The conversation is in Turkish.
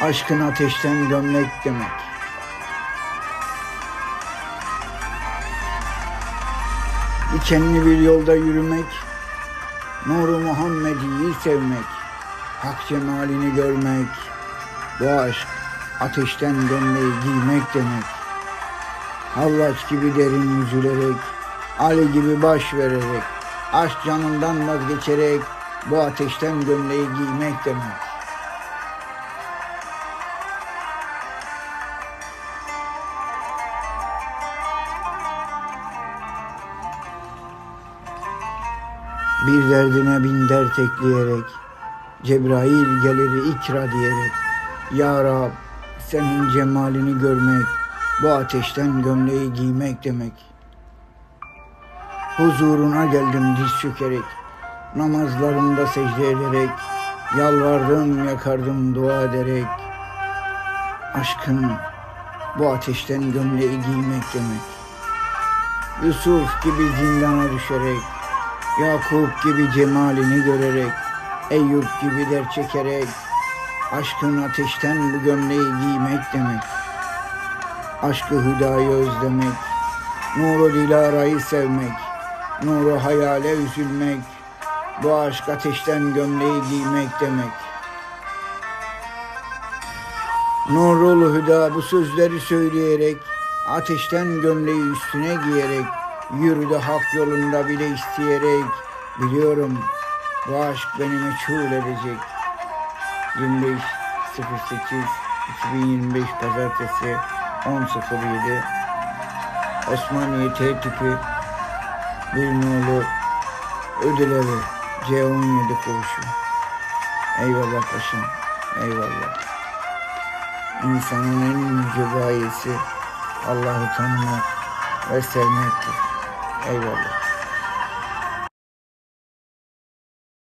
Aşkın ateşten gömlek demek. Dikenli bir yolda yürümek, Nuru Muhammed'i sevmek, Hak cemalini görmek, bu aşk ateşten gömleği giymek demek. Hallaç gibi derin üzülerek, Ali gibi baş vererek, aşk canından vazgeçerek bu ateşten gömleği giymek demek. Bir derdine bin dert ekleyerek, Cebrail gelir ikra diyerek, Ya Rab senin cemalini görmek, bu ateşten gömleği giymek demek. Huzuruna geldim diz çökerek, namazlarımda secde ederek, yalvardım yakardım dua ederek, aşkın bu ateşten gömleği giymek demek. Yusuf gibi zindana düşerek, Yakup gibi cemalini görerek, Eyüp gibi dert çekerek, aşkın ateşten bu gömleği giymek demek. Aşkı hüdayı özlemek, nuru dilarayı sevmek, nuru hayale üzülmek, bu aşk ateşten gömleği giymek demek. Nurul Hüda bu sözleri söyleyerek, ateşten gömleği üstüne giyerek, yürüdü hak yolunda bile isteyerek, biliyorum bu aşk beni meçhul edecek. 25 08 2025 Pazartesi 10.07 Osmaniye T tipi nolu ödülevi C17 koğuşu. Eyvallah paşam, eyvallah. İnsanın en yüce gayesi Allah'ı tanımak ve sevmektir. Eyvallah.